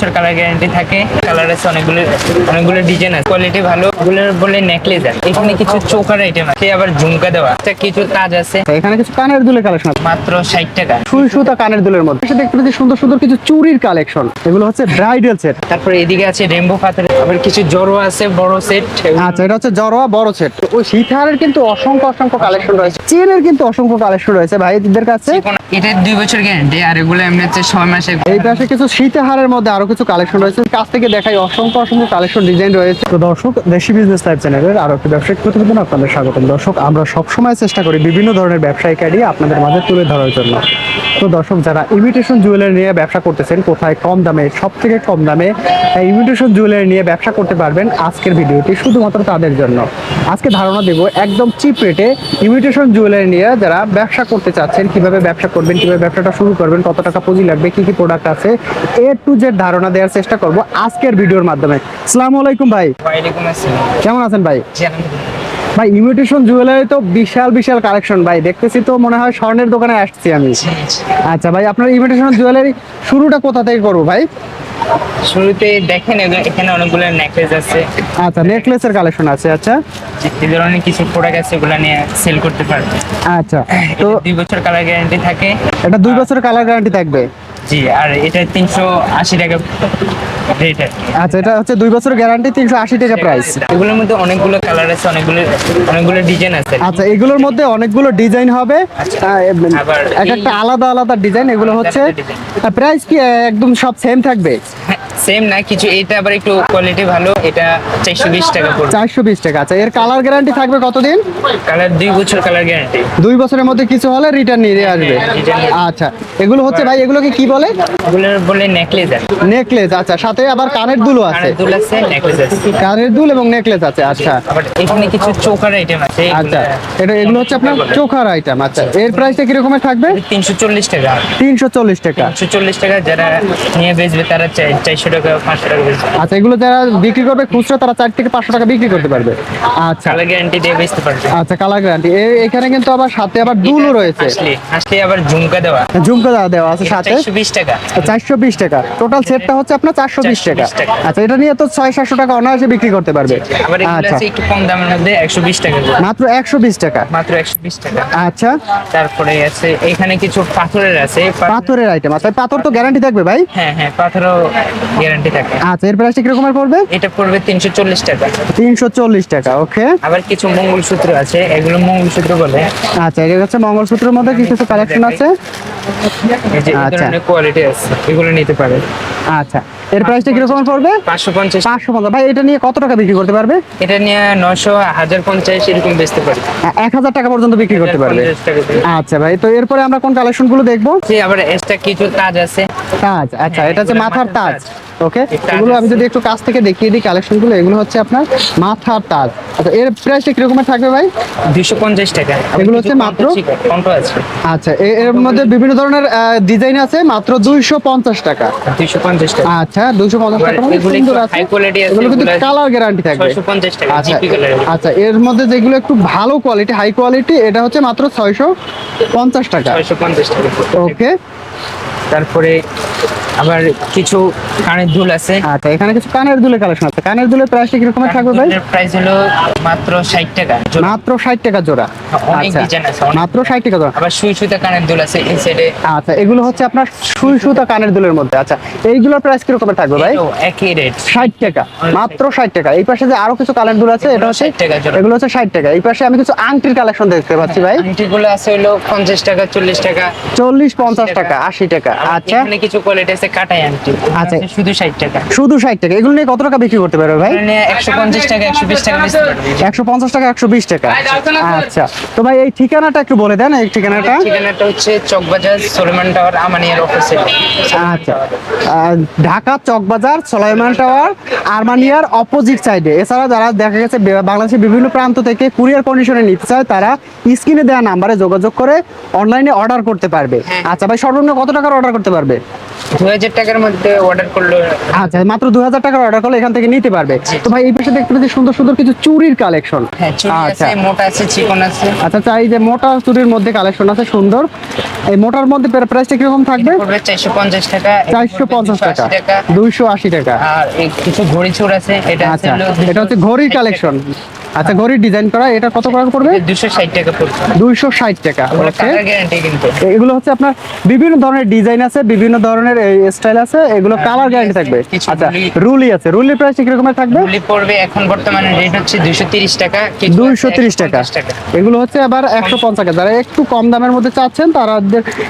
বছর colour guarantee থাকে। Colour আছে অনেকগুলো অনেকগুলো ডিজাইন আছে। কোয়ালিটি ভালো বলে নেকলেস আছে এখানে কিছু চোকার আইটেম আছে আবার ঝুমকা দেওয়া একটা কিছু তাজ আছে। এখানে কিছু কানের দুলের কালেকশন আছে। মাত্র ষাট টাকা। সুই সুতা কানের দুলের মধ্যে। দেখতে পাচ্ছি সুন্দর সুন্দর কিছু চুরির কালেকশন এগুলো হচ্ছে ব্রাইডাল সেট তারপরে এদিকে আছে রেমবো পাথর আবার কিছু জড়ো আছে বড় সেট আচ্ছা এটা হচ্ছে জরোয়া বড় সেট ওই সীতাহারের কিন্তু অসংখ্য অসংখ্য কালেকশন রয়েছে। চেনের কিন্তু অসংখ্য কালেকশন রয়েছে ভাইদের কাছে। এটা দুই বছর গ্যারান্টি আর এগুলো এমনি হচ্ছে ছয় মাসে এই পাশে কিছু সীতাহারের মধ্যে আরও কিছু কালেকশন রয়েছে। কাছ থেকে দেখাই অসংখ্য অসংখ্য কালেকশন ডিজাইন রয়েছে। তো দর্শক, দেশি বিজনেস লাইভ চ্যানেলের আরও একটি ব্যবসায়িক প্রতিবেদন আপনাদের স্বাগতম। দর্শক, আমরা সবসময় চেষ্টা করি বিভিন্ন ধরনের ব্যবসায়িক আইডিয়া আপনাদের মাঝে তুলে ধরার জন্য। তো দর্শক যারা ইমিটেশন জুয়েলারি নিয়ে ব্যবসা করতেছেন কোথায় কম দামে সব থেকে কম দামে ইমিটেশন জুয়েলারি নিয়ে ব্যবসা করতে পারবেন আজকের ভিডিওটি শুধুমাত্র তাদের জন্য। আজকে ধারণা দেব একদম চিপ রেটে ইমিটেশন জুয়েলারি নিয়ে যারা ব্যবসা করতে চাচ্ছেন কীভাবে ব্যবসা করবেন কীভাবে ব্যবসাটা শুরু করবেন কত টাকা পুঁজি লাগবে কি কি প্রোডাক্ট আছে এ টু জেড ধারণা দেওয়ার চেষ্টা করব আজকের ভিডিওর মাধ্যমে। আসসালামু আলাইকুম ভাই। ওয়ালাইকুম আসসালাম। কেমন আছেন ভাই। ভাই ইমিটেশন জুয়েলারি তো বিশাল বিশাল কালেকশন ভাই। দেখতেছি তো মনে হয় স্বর্ণের দোকানে আসছি আমি। আচ্ছা ভাই আপনার ইমিটেশন জুয়েলারি শুরুটা কোথা থেকে করব ভাই? শুরুতে দেখেন এখানে অনেকগুলো নেকলেস আছে। আচ্ছা নেকলেসের কালেকশন আছে আচ্ছা। এই ধরনের কিছু প্রোডাক্ট আছে এগুলো নিয়ে সেল করতে পারবে আচ্ছা তো তো দুই বছর কালার গ্যারান্টি থাকে। এটা দুই বছর কালার গ্যারান্টি থাকবে। জি আর এটা তিনশো আশি টাকা রেট আচ্ছা এটা হচ্ছে দুই বছর গ্যারান্টি তিনশো আশি টাকা প্রাইস এগুলোর মধ্যে অনেকগুলো কালার আছে অনেকগুলো অনেকগুলো ডিজাইন আছে আচ্ছা এগুলোর মধ্যে অনেকগুলো ডিজাইন হবে। আহ, এক একটা আলাদা আলাদা ডিজাইন এগুলো হচ্ছে প্রাইস কি একদম সব সেম থাকবে? সেম না কিছু এটা আবার একটু কোয়ালিটি ভালো এটা চারশো বিশ টাকা পড়বে। চারশো বিশ টাকা আচ্ছা এর কালার গ্যারান্টি থাকবে কতদিন? কালার দুই বছর কালার গ্যারান্টি দুই বছরের মধ্যে কিছু হলে রিটার্ন নিয়ে আসবে। আচ্ছা এগুলো হচ্ছে ভাই এগুলোকে কি বলে? এগুলোর বলে নেকলেস নেকলেস আচ্ছা সাথে আবার কানের দুলও আছে। দুল আছে নেকলেস আছে। কানের দুল এবং নেকলেস আছে আচ্ছা। এখানে কিছু চোকার আইটেম আছে আচ্ছা এটা এগুলো হচ্ছে আপনার চোখার আইটেম আচ্ছা। এর প্রাইসটা কিরকমের থাকবে? তিনশো চল্লিশ টাকা। তিনশো চল্লিশ টাকা। তিনশো চল্লিশ টাকা যারা নিয়ে বেচবে তারা চাই- চারশো টাকা পাঁচশো টাকা বেচবে আচ্ছা এগুলো যারা বিক্রি করবে খুচরা তারা চার থেকে পাঁচশো টাকা বিক্রি করতে পারবে। আচ্ছা। কালার গ্যারান্টি দিয়ে বেচতে পারবে। আচ্ছা কালার গ্যারান্টি এখানে কিন্তু আবার সাথে আবার দুলও রয়েছে। আসলে আসলে আবার ঝুমকা দেওয়া। ঝুমকা দেওয়া দেওয়া আছে সাথে। চারশো বিশ টাকা। চারশো বিশ টাকা। টোটাল সেটটা হচ্ছে আপনার চারশো বিশ টাকা। 420 টাকা। আচ্ছা এটা নিয়ে তো ছয় সাতশো টাকা অনায়াসে বিক্রি করতে পারবে। আবার এগুলো আচ্ছা। আছে একটু কম দামের মধ্যে একশো বিশ টাকা মাত্র একশো বিশ টাকা। মাত্র একশো বিশ টাকা। আচ্ছা। তারপরে আছে এখানে কিছু পাথরের আছে। পাথরের আইটেম আচ্ছা পাথর তো গ্যারান্টি থাকবে ভাই? হ্যাঁ হ্যাঁ পাথরও গ্যারান্টি থাকে। আচ্ছা এর প্রাইসটা পড়বে? এটা পড়বে তিনশো চল্লিশ টাকা। তিনশো চল্লিশ টাকা ওকে। আবার কিছু মঙ্গলসূত্র আছে এগুলো মঙ্গলসূত্র বলে। আচ্ছা এটা হচ্ছে মঙ্গলসূত্রের মধ্যে কিছু কিছু কালেকশন আছে? এই যে এই আচ্ছা। ধরনের কোয়ালিটি আছে এগুলো নিতে পারে। আচ্ছা এর প্রাইসটা কীরকম পড়বে? পাঁচশো পঞ্চাশ। পাঁচশো পঞ্চাশ। ভাই এটা নিয়ে কত টাকা বিক্রি করতে পারবে? এটা নিয়ে নশো হাজার পঞ্চাশ এরকম বেচতে পারি। এক হাজার টাকা পর্যন্ত বিক্রি করতে পারবে। 50 টাকা করে। আচ্ছা ভাই তো এরপরে আমরা কোন কালেকশনগুলো দেখব? যে আবার এক্সট্রা কিছু তাজ আছে। তাজ আচ্ছা হ্যাঁ, এটা হচ্ছে মাথার তাজ। ওকে এগুলো আমি যদি একটু কাছ থেকে দেখিয়ে দিই কালেকশনগুলো এগুলো হচ্ছে আপনার মাথার তাজ। আচ্ছা এর প্রাইসটা কিরকমের থাকবে ভাই? দুইশো পঞ্চাশ টাকা। এগুলো হচ্ছে মাত্র? আচ্ছা এর মধ্যে বিভিন্ন ধরনের ডিজাইন আছে মাত্র দুইশো পঞ্চাশ টাকা। দুইশো পঞ্চাশ টাকা। আচ্ছা দুইশো পঞ্চাশ টাকা এগুলো সুন্দর আছে। এগুলো কিন্তু কালার গ্যারান্টি থাকবে। আচ্ছা আচ্ছা এর মধ্যে যেগুলো একটু ভালো কোয়ালিটি হাই কোয়ালিটি এটা হচ্ছে মাত্র ছয়শো পঞ্চাশ টাকা। ছয়শো পঞ্চাশ টাকা। ওকে তারপরে আবার কিছু কানের দুল আছে। আচ্ছা এখানে কিছু কানের দুলের কালেকশন আছে। কানের দুলের প্রাইসটা কিরকমের থাকবে ভাই? প্রাইস হলো মাত্র ষাট টাকা মাত্র ষাট টাকা জোড়া। অনেক আচ্ছা ডিজাইন আছে মাত্র ষাট টাকা জোড়া। আবার সুই সুতা কানের দুল আছে এই সাইডে আচ্ছা এগুলো হচ্ছে আপনার সুই সুতা কানের দুলের মধ্যে। আচ্ছা এইগুলোর প্রাইস কিরকমের থাকবে ভাই? একই রেট ষাট টাকা মাত্র ষাট টাকা। এই পাশে যে আরও কিছু কানের দুল আছে এটা হচ্ছে 60 টাকা জোড়া। এগুলো হচ্ছে ষাট টাকা। এই পাশে আমি কিছু আংটির কালেকশন দেখতে পাচ্ছি ভাই। আংটিগুলো আছে হলো পঞ্চাশ টাকা চল্লিশ টাকা চল্লিশ পঞ্চাশ টাকা। আশি টাকা। আচ্ছা। এখানে কিছু কোয়ালিটি আছে কাটাই আংটি আচ্ছা। শুধু ষাট টাকা। শুধু ষাট টাকা। এগুলো নিয়ে কত টাকা বিক্রি করতে পারবে ভাই? এখানে একশো পঞ্চাশ টাকা একশো বিশ টাকা বেশি পড়বে। একশো পঞ্চাশ টাকা একশো বিশ টাকা। আচ্ছা। তো ভাই এই ঠিকানাটা একটু বলে দেন এই ঠিকানাটা। ঠিকানাটা হচ্ছে চকবাজার সোলেমান টাওয়ার আমানিয়ার অফিসে আচ্ছা। ঢাকা চকবাজার সোলাইমান টাওয়ার আরমানিয়ার অপোজিট সাইডে এছাড়া যারা দেখা গেছে বাংলাদেশের বিভিন্ন প্রান্ত থেকে কুরিয়ার কন্ডিশনে নিতে চায় তারা স্ক্রিনে দেওয়া নাম্বারে যোগাযোগ করে অনলাইনে অর্ডার করতে পারবে। হ্যাঁ। আচ্ছা ভাই সর্বনিম্ন কত টাকার অর্ডার করতে পারবে? দু হাজার টাকার মধ্যে অর্ডার করল। আচ্ছা মাত্র দু হাজার টাকার অর্ডার করলে এখান থেকে নিতে পারবে। তো ভাই এই পাশে দেখতে পাচ্ছি সুন্দর সুন্দর কিছু চুরির কালেকশন হ্যাঁ আচ্ছা আছে মোটা আছে চিকন আছে। আচ্ছা চাই যে মোটা চুরির মধ্যে কালেকশন আছে সুন্দর। এই মোটার মধ্যে প্রাইসটা কীরকম থাকবে? পড়বে চারশো পঞ্চাশ টাকা এটা চারশো পঞ্চাশ 280 টাকা। দুইশো আশি টাকা। আর কিছু ঘড়ি চুর আছে এটা আছে আচ্ছা এটা হচ্ছে ঘড়ির কালেকশন আচ্ছা ঘড়ির ডিজাইন করা এটা কত টাকা পড়বে? দুশো ষাট টাকা পড়বে। দুইশো ষাট টাকা ওকে গ্যারান্টি কিন্তু। এগুলো হচ্ছে আপনার বিভিন্ন ধরনের ডিজাইন আছে বিভিন্ন ধরনের স্টাইল আছে এগুলো কালার গ্যারান্টি থাকবে। আচ্ছা রুলি- রুলি আছে রুলির প্রাইস কিরকমের থাকবে? গুলি পড়বে এখন বর্তমানে রেট হচ্ছে দুইশো তিরিশ টাকা কিছু আছে দুইশো তিরিশ টাকা। 150 টাকা। এগুলো হচ্ছে আবার একশো পঞ্চাশ টাকা। যারা একটু কম দামের মধ্যে চাচ্ছেন তারা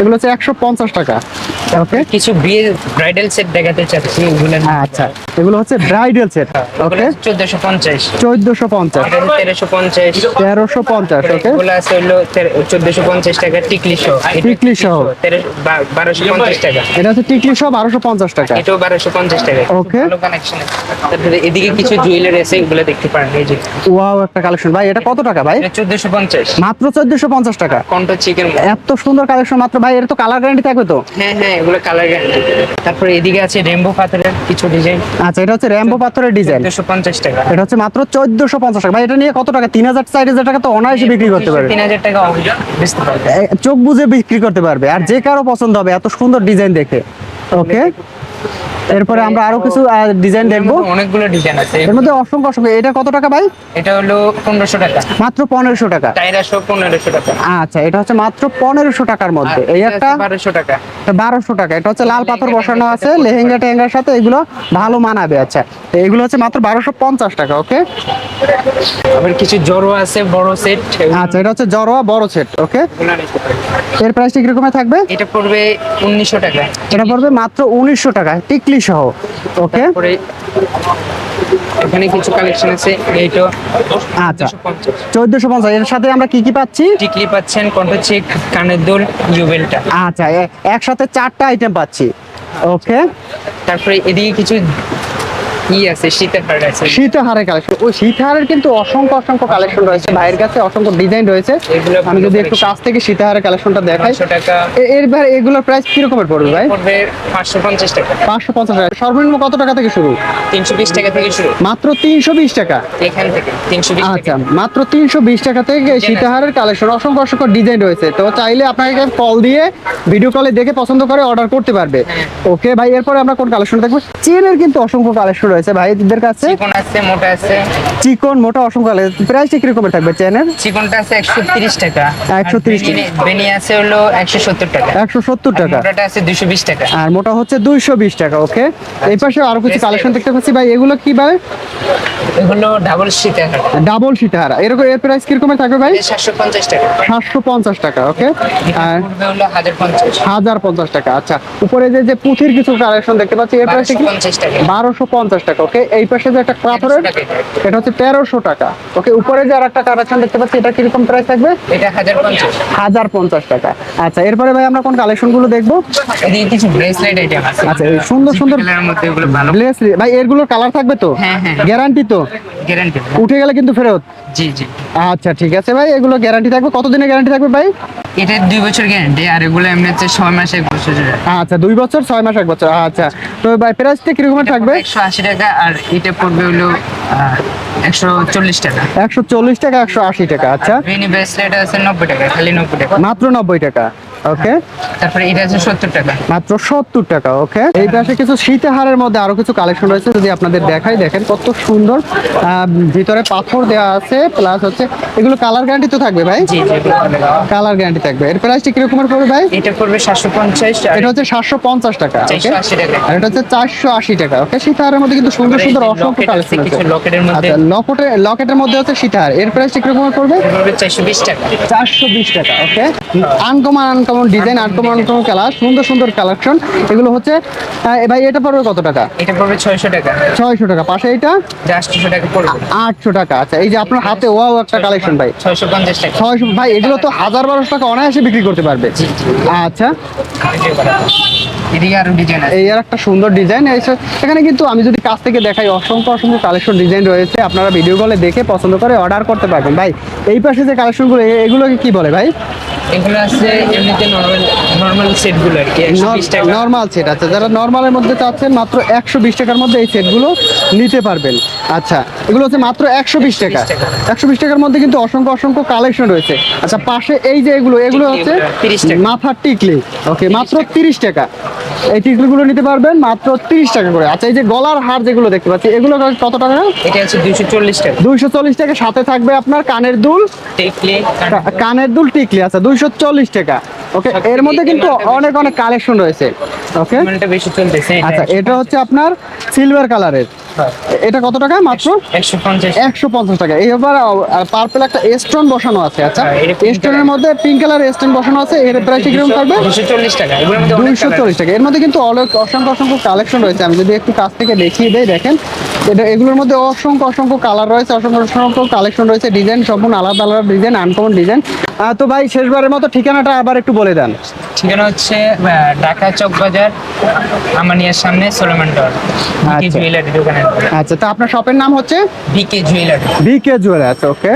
এগুলো হচ্ছে একশো পঞ্চাশ টাকা। ওকে কিছু বিয়ে ব্রাইডাল সেট দেখাতে চাচ্ছি ওগুলো আচ্ছা এগুলো হচ্ছে ব্রাইডাল সেট ওকে চোদ্দশো পঞ্চাশ। চোদ্দশো পঞ্চাশ। এটা হচ্ছে তেরোশো পঞ্চাশ। তেরোশো পঞ্চাশ ওকে এগুলো আছে হলো চোদ্দশো পঞ্চাশ টাকা টিকলি সহ। টিকলি সহ। বারোশো পঞ্চাশ টাকা। এটা হচ্ছে টিকলি সহ বারোশো পঞ্চাশ টাকা। এটাও বারোশো পঞ্চাশ টাকা। Okay. ভালো কানেকশন তারপরে এদিকে কিছু জুয়েলারি আছে এগুলো দেখতে পারেন এই যে। ওয়াও একটা কালেকশন ভাই এটা কত টাকা ভাই? এটা চোদ্দশো পঞ্চাশ। মাত্র চোদ্দশো পঞ্চাশ টাকা। কন্ট চিকেন এত সুন্দর কালেকশন মাত্র ভাই এর তো কালার গ্যারান্টি থাকবে তো? হ্যাঁ হ্যাঁ এগুলো কালার গ্যারান্টি তারপরে এদিকে আছে রেমবো পাথরের কিছু ডিজাইন আচ্ছা এটা হচ্ছে রেম্বো পাথরের ডিজাইন চোদ্দশো পঞ্চাশ টাকা। এটা হচ্ছে মাত্র চোদ্দশো পঞ্চাশ টাকা। ভাই এটা নিয়ে কত টাকা? তিন হাজার চার হাজার টাকা তো অনায়াসে বিক্রি করতে পারবে। তিন হাজার টাকা বেচতে পারবে। চোখ বুঝে বিক্রি করতে পারবে। আর যে কারও পছন্দ হবে এত সুন্দর ডিজাইন দেখে। ওকে এরপরে আমরা আরও কিছু ডিজাইন দেখব। অনেকগুলো ডিজাইন আছে। এর মধ্যে অসংখ্য অসংখ্য। এটা কত টাকা ভাই? এটা হলো পনেরোশো টাকা। মাত্র পনেরোশো টাকা। টাইরাশো পনেরোশো টাকা। আচ্ছা এটা হচ্ছে মাত্র পনেরোশো টাকার মধ্যে। এই একটা বারোশো টাকা। বারোশো টাকা। এটা হচ্ছে লাল পাথর বসানো আছে লেহেঙ্গা টেহেঙ্গার সাথে এগুলো ভালো মানাবে। আচ্ছা তো এগুলো হচ্ছে মাত্র বারোশো পঞ্চাশ টাকা ওকে? আবার কিছু জড়ো আছে বড় সেট আচ্ছা এটা হচ্ছে জরোয়া বড় সেট ওকে? এর প্রাইসটা কিরকমের থাকবে? এটা পড়বে উনিশশো টাকা। এটা পড়বে মাত্র উনিশশো টাকা। টিকলি সহ ওকে এখানে কিছু কালেকশন আছে এইটো আচ্ছা 250 চোদ্দশো পঞ্চাশ। এর সাথে আমরা কি কি পাচ্ছি? টিকলি পাচ্ছেন? কন্ঠ চেক কানের দুল জুবেলটা। আচ্ছা একসাথে চারটা আইটেম পাচ্ছি ওকে তারপরে এদিকে কিছু ই আছে? শীতের আছে। সীতাহারের কালেকশন ওই সীতাহারের কিন্তু অসংখ্য অসংখ্য কালেকন রয়েছে। ভাইয়ের কাছে অসংখ্য ডিজাইন রয়েছে। আমি যদি একটু কাছ থেকে সীতাহারের কালেকশনটা দেখাই। এর ভাই এগুলোর প্রাইস পড়বে ভাই? পড়বে টাকা। সর্বনিম্ন কত টাকা থেকে শুরু? তিনশো বিশ টাকা থেকে শুরু। মাত্র তিনশো বিশ টাকা? এখান থেকে আচ্ছা মাত্র টাকা থেকে সীতাহারের কালেকশন অসংখ্য অসংখ্য ডিজাইন রয়েছে। তো চাইলে আপনাকে কল দিয়ে ভিডিও কলে দেখে পছন্দ করে অর্ডার করতে পারবে। ওকে ভাই এরপরে আমরা কোন কালেকশন দেখব? চেনের কিন্তু অসংখ্য কালেকশন রয়েছে। ভাইদের কাছে? চিকন আছে মোটা আছে। চিকন মোটা অসংখ্য প্রাইস প্রাইসটা কিরকমের থাকবে চেনের চিকনটা আছে একশো তিরিশ টাকা। 130 টাকা। বেনি আছে হলো একশো সত্তর টাকা। একশো সত্তর আর টাকা। মোটাটা আছে দুশো বিশ টাকা। আর মোটা হচ্ছে দুইশো বিশ টাকা ওকে এই পাশে আরও কিছু কালেকশন দেখতে পাচ্ছি। ভাই এগুলো কি ভাই? এগুলো ডাবল সীতাহারা এরকম এর প্রাইস কিরকমের থাকবে ভাই? সাতশো পঞ্চাশ টাকা। সাতশো পঞ্চাশ টাকা ওকে আর হলো টাকা আচ্ছা। উপরে যে যে পুঁথির কিছু কালেকশন দেখতে পাচ্ছি এর প্রাইস কি? পঞ্চাশ টাকা। ওকে এই পাশে যে একটা পাথরের এটা। হচ্ছে তেরোশো টাকা ওকে উপরে যে আর একটা কালেকশন দেখতে পাচ্ছি এটা কীরকম প্রাইস থাকবে? এটা হাজার পঞ্চাশ। হাজার পঞ্চাশ টাকা আচ্ছা। এরপরে ভাই আমরা কোন কালেকশনগুলো দেখব? এদিকে কিছু ব্রেসলেট আইটেম আছে। আচ্ছা সুন্দর সুন্দর মধ্যে এগুলো ভালো। ব্লেসলি ভাই এরগুলোর কালার থাকবে তো? হ্যাঁ, হ্যাঁ। গ্যারান্টি তো? গ্যারান্টি। উঠে গেলে কিন্তু ফেরত? জি জি। আচ্ছা ঠিক আছে ভাই এগুলো গ্যারান্টি থাকবে। কতদিনের গ্যারান্টি থাকবে ভাই? এটা দুই বছর গ্যারান্টি আর এগুলো এমনি হচ্ছে ছয় মাস এক বছর। আচ্ছা দুই বছর ছয় মাস এক বছর। আচ্ছা তো ভাই প্রাইসটা কীরকম থাকবে? একশো আশি টাকা আর এটা পড়বে হলো একশো চল্লিশ টাকা। একশো চল্লিশ টাকা একশো আশি টাকা আচ্ছা। মিনি ব্রেসলেট আছে নব্বই টাকা খালি নব্বই টাকা। মাত্র নব্বই টাকা। ওকে তারপরে এটা আছে সত্তর টাকা। মাত্র সত্তর টাকা ওকে এই পাশে কিছু শীতহারের মধ্যে আরও কিছু কালেকশন রয়েছে যদি আপনাদের দেখাই দেখেন কত সুন্দর। আহ, ভিতরে পাথর দেওয়া আছে প্লাস হচ্ছে এগুলো কালার গ্যারান্টি তো থাকবে ভাই? জি জি কালার গ্যারান্টি থাকবে। এর প্রাইসটা কিরকমের পড়বে ভাই? এটা পড়বে সাতশো পঞ্চাশ আর এটা হচ্ছে সাতশো পঞ্চাশ টাকা ওকে আর এটা হচ্ছে চারশো আশি টাকা ওকে সীতাহারের মধ্যে কিন্তু সুন্দর সুন্দর অসংখ্য লকেট কালেকশন আছে। কিছু লকেটের মধ্যে। আচ্ছা লকেটের লকেটের মধ্যে হচ্ছে সীতাহার। এর প্রাইসটা কীরকম পড়বে? পড়বে চারশো বিশ টাকা। চারশো বিশ টাকা okay uncommon uncommon design uncommon uncommon colour সুন্দর সুন্দর কালেকশন এগুলো হচ্ছে ভাই এটা পড়বে কত টাকা? এটা পড়বে ছয়শো টাকা। ছয়শো টাকা। পাশে এটা আটশো টাকা পড়বে। আটশো টাকা। আচ্ছা এই যে আপনার হাতে ওয়াও একটা কালেকশন ভাই? ছয়শো পঞ্চাশ টাকা। ছয়শো ভাই এগুলো তো হাজার বারোশো টাকা অনায়াসে বিক্রি করতে পারবে। আচ্ছা। এই আর একটা সুন্দর ডিজাইন এখানে কিন্তু আমি যদি কাছ থেকে দেখাই অসংখ্য অসংখ্য কালেকশন ডিজাইন রয়েছে। আপনারা ভিডিও কলে দেখে পছন্দ করে অর্ডার করতে পারবেন। ভাই এই পাশে যে কালেকশনগুলো এগুলোকে কি বলে ভাই? এগুলো আছে এমনিতে নর্মাল নর্মাল সেটগুলো আর কি একশো বিশ টাকা। নর্মাল সেট আচ্ছা যারা নর্মালের মধ্যে চাচ্ছেন মাত্র একশো বিশ টাকার মধ্যে এই সেটগুলো নিতে পারবেন। আচ্ছা এগুলো হচ্ছে মাত্র একশো বিশ টাকা। একশো বিশ টাকার মধ্যে কিন্তু অসংখ্য অসংখ্য কালেকশন রয়েছে। আচ্ছা পাশে এই যে এগুলো এগুলো হচ্ছে এগুলো, 30 টাকা। মাথার টিকলি। ওকে মাত্র তিরিশ টাকা। এই টিকলিগুলো নিতে পারবেন মাত্র তিরিশ টাকা করে। আচ্ছা এই যে গলার হার যেগুলো দেখতে পাচ্ছি এগুলো কত টাকা? এটা হচ্ছে দুইশো চল্লিশ টাকা। দুইশো চল্লিশ টাকা সাথে থাকবে আপনার কানের দুল। টিকলি কানের দুল টিকলি আচ্ছা দুইশো চল্লিশ টাকা। ওকে এর মধ্যে কিন্তু অনেক অনেক কালেকশন রয়েছে। ওকে বেশি চলতেছে আচ্ছা এটা হচ্ছে আপনার সিলভার কালারের এটা কত টাকা মাত্র? একশো পঞ্চাশ। একশো পঞ্চাশ টাকা। এইবার পার্পেল একটা স্টোন বসানো আছে আচ্ছা? হ্যাঁ, স্টোনের মধ্যে পিঙ্ক কালার স্টোন বসানো আছে এর প্রাইস কীরকম থাকবে? দুশো চল্লিশ টাকা। এগুলোর মধ্যে অনেক দুইশো colour চল্লিশ টাকা। এর মধ্যে কিন্তু অনেক অসংখ্য অসংখ্য কালেকশন রয়েছে। আমি যদি একটু কাছ থেকে দেখিয়ে দেই দেখেন এটা এগুলোর মধ্যে অসংখ্য অসংখ্য কালার রয়েছে অসংখ্য অসংখ্য কালেকশন রয়েছে। ডিজাইন সম্পূর্ণ আলাদা আলাদা ডিজাইন আনকমন ডিজাইন তো ভাই শেষবারের মতো ঠিকানাটা আবার একটু বলে দেন। ঠিকানা হচ্ছে ঢাকা চক বাজার আমানিয়ার সামনে সোলেমান ডর আচ্ছা। জুয়েলারি দোকানের। আচ্ছা তা আপনার শপের নাম হচ্ছে? VK jewellery. BK jewellers okay